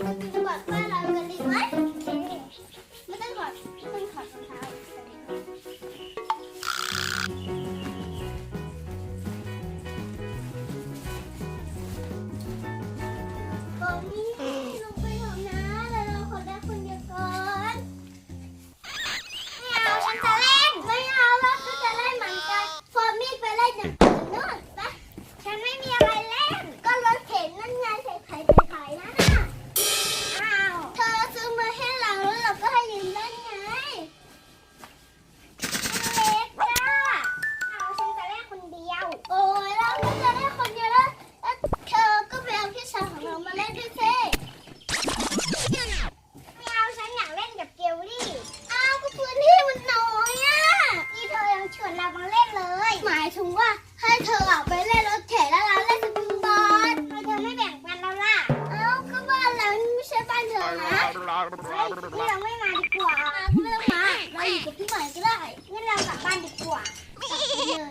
กอ นะเฮ้ยนี่เราไม่มาดีกว่าไม่ต้องมาเราอยู่กับพี่ใหม่ก็ได้งั้นเรากลับบ้านดีกว่ากลับไปเลย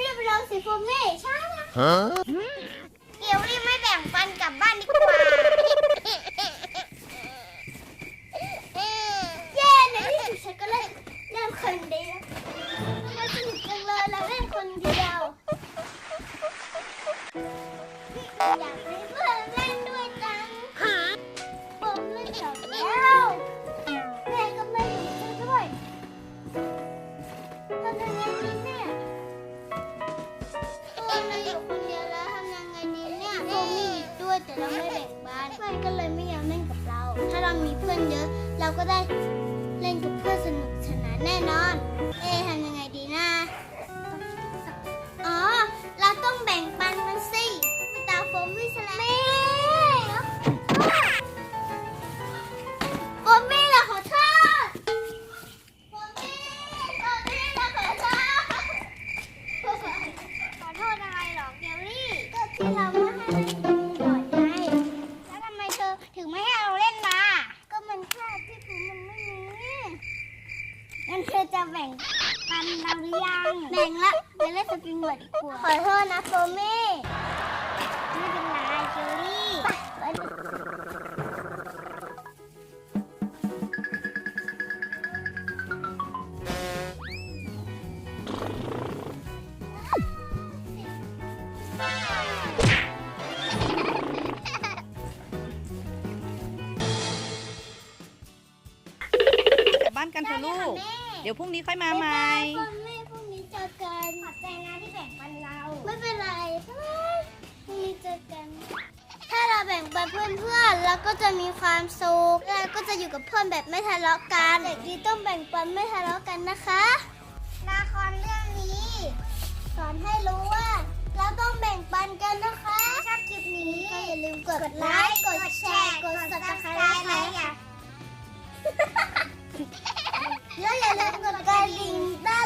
รีบๆไปลองสิโฟเม่ช้านะ อยากให้เพื่อนเล่นด้วยจังผมเล่นจบแล้วแม่ก็ไม่อยู่ซะด้วยทำยังไงดีเนี่ยเออเราอยู่คนเดียวแล้วทำยังไงดีเนี่ยผมมีอีกด้วยแต่เราไม่แบ่งบ้านเพื่อนก็เลยไม่ยอมเล่นกับเรา ถ้าเรามีเพื่อนเยอะ เราก็ได้เล่นกับเพื่อนสนุกสนานแน่นอน งั้นเธอจะแบ่งปันเราหรือยังแบ่งละไปเล่นสปริงเวิร์ดดีกว่าขอโทษนะโฟมี่ไม่เป็นไรเกลลี่ไปกลับบ้านกันเถอะลูกเดี๋ยวพรุ่งนี้ค่อยมาใหม่ พ่อแม่พรุ่งนี้เจอกันขอบใจนะที่แบ่งปันเรา ไม่เป็นไรพรุ่งนี้เจอกัน ถ้าเราแบ่งปันเพื่อนๆเราก็จะมีความสุขเราก็จะอยู่กับเพื่อนแบบไม่ทะเลาะกัน เด็กดีต้องแบ่งปันไม่ทะเลาะกันนะคะละครเรื่องนี้สอนให้รู้ว่า เราต้องแบ่งปันกันนะคะ ชอบคลิปนี้ก็อย่าลืมกดไลค์ แล้วอ